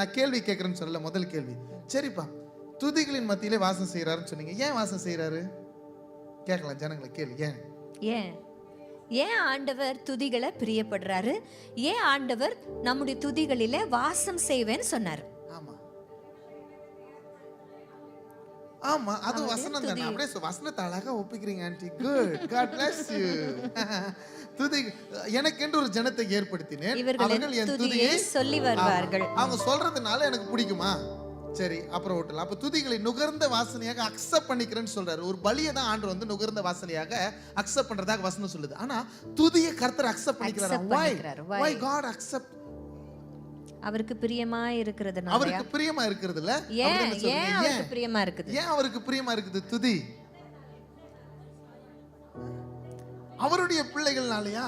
நான் கேள்வி கேட்குறேன்னு சொல்லல முதல் கேள்வி. சரிப்பா. துதிகளின் மத்தியிலே வாசம் செய்கிறாருன்னு சொன்னீங்க. ஏன் வாசம் செய்கிறாரு கேட்கலாம் ஜனங்களை கேள்வி ஏன்? ஏன்? ஏன் ஆண்டவர் துதிகளை பிரியப்படுறாரு? ஏன் ஆண்டவர் நம்முடைய துதிகளில வாசம் செய்வேன்னு சொன்னார்? ஆமா அது வசனம் தானே அப்படியே வசனத்தை அழகா ஒப்பிக்கிறீங்க aunty good God bless you துதி எனக்கென்று ஒரு ஜனத்தை ஏற்படுத்தினேன். அவர்கள் என் துதியை சொல்லி வருவார்கள். அவங்க சொல்றதுனால எனக்கு பிடிக்குமா? சரி அப்புறம் விட்டலாம் அப்ப துதிகளை நுகர்ந்த வாசனையாக அக்செப்ட் பண்ணிக்கிறேன்னு சொல்றாரு. ஒரு பலியை தான் ஆண்டு வந்து நுகர்ந்த வாசனையாக அக்செப்ட் பண்றதாக வசனம் சொல்லுது. ஆனா துதியை கர்த்தர் அக்செப்ட் பண்ணிக்கிறாரா? Accept why? பண்ணிக்கிறாரு. Why? அவருக்கு பிரியமா இருக்கிறதுனால அவருக்கு பிரியமா இருக்கிறது இல்ல ஏன். ஏன் அவருக்கு பிரியமா இருக்குது? ஏன் அவருக்கு பிரியமா இருக்குது? துதி. அவருடைய பிள்ளைகள்னாலயா?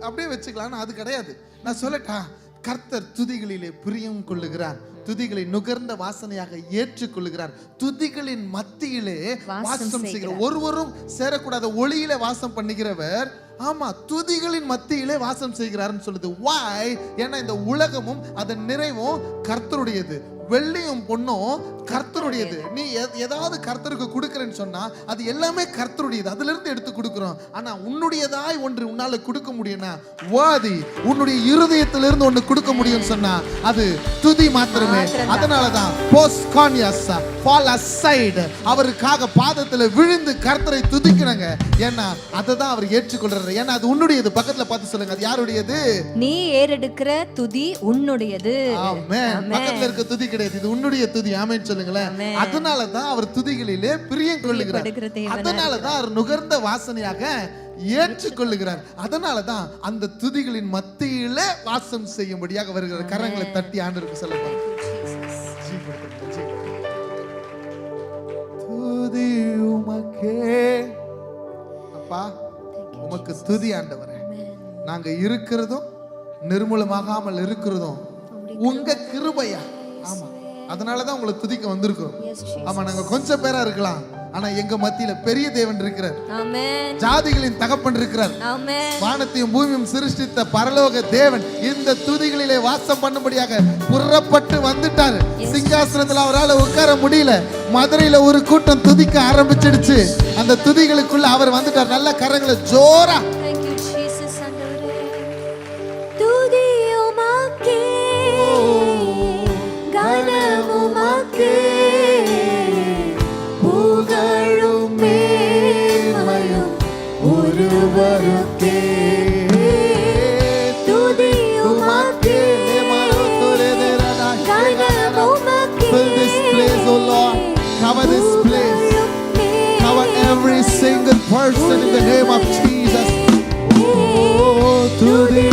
அப்படியே வச்சுக்கலாம் அது கிடையாது. நான் சொல்லட்டா கர்த்தர் துதிகளிலே பிரியம் கொள்ளுகிறார். துதிகளை நுகர்ந்த வாசனையாக ஏற்றுக்கொள்ளுகிறார். துதிகளின் மத்தியிலே வாசம் செய்கிறார். ஒருவரும் சேரக்கூடாத ஒளியில வாசம் பண்ணுகிறவர் ஆமா துதிகளின் மத்தியிலே வாசம் செய்கிறார்னு சொல்லுது. வாய் ஏன்னா இந்த உலகமும் அதன் நிறைவும் கர்த்தருடையது. வெள்ளியும் பொண்ணும் கர்த்தருடையது. நீ ஏதாவது கர்த்தருக்கு கொடுக்கறேன்னு சொன்னா அது எல்லாமே கர்த்தருடையது. அதுல இருந்து எடுத்து கொடுக்கிறோம். ஆனா உன்னுடையதாய் ஒன்று உன்னால கொடுக்க முடியும்னா வாதி உன்னுடைய இருதயத்திலிருந்து ஒன்று கொடுக்க முடியும்னு சொன்னா அது துதி மாத்திரமே. அதனாலதான் போஸ்ட் கான்யாஸ் ஃபால் அசைடு அவருக்காக பாதத்துல விழுந்து கர்த்தரை துதிக்கணுங்க ஏன்னா அதை தான் அவர் ஏற்றுக்கொள்றாரு. ஏன்னா அது உன்னுடையது. பக்கத்துல பார்த்து சொல்லுங்க அது யாருடையது? நீ ஏறெடுக்கிற துதி உன்னுடையது. பக்கத்துல இருக்க துதி கிடையாது. இது உன்னுடைய துதி. ஆமென் சொல்லுங்களேன். அதனால தான் அவர் துதிகளிலே பிரியம் கொள்ளுகிறார். அதனால தான் அவர் நுகர்ந்த வாசனையாக ஏற்றுக்கொள்ளுகிறார். அதனால தான் அந்த துதிகளின் மத்தியிலே வாசம் செய்யும்படியாக வருகிற கரங்களை தட்டி ஆண்டருக்கு சொல்ல துதி உமக்கே. அப்பா உமக்கு துதி ஆண்டவரே. நாங்க இருக்கிறதும் நிர்மூலமாகாமல் இருக்கிறதும் உங்க கிருபையா ஆமா. அதனாலதான் உங்களை துதிக்க வந்திருக்கிறோம் ஆமா நாங்க கொஞ்சம் பேரா இருக்கலாம். ஆனா எங்க மத்தியில பெரிய தேவன் இருக்கிறார். ஜாதிகளின் தகப்பன் இருக்கிறார். வானத்தையும் பூமியும் சிருஷ்டித்த பரலோக தேவன் இந்த துதிகளிலே வாசம் பண்ணும்படியாக புறப்பட்டு வந்துட்டார். சிங்காசனத்துல அவரால் உட்கார முடியல. மதுரையில ஒரு கூட்டம் துதிக்க ஆரம்பிச்சிடுச்சு. அந்த துதிகளுக்குள்ள அவர் வந்துட்டார். நல்ல கரங்களை ஜோரா ஒருவருக்கே. துதி உமக்கே, கனம் உமக்கே, Fill this place, O Lord. Cover this place. புகழும் Cover every single person in the name of Jesus. Oh, துதி உமக்கே,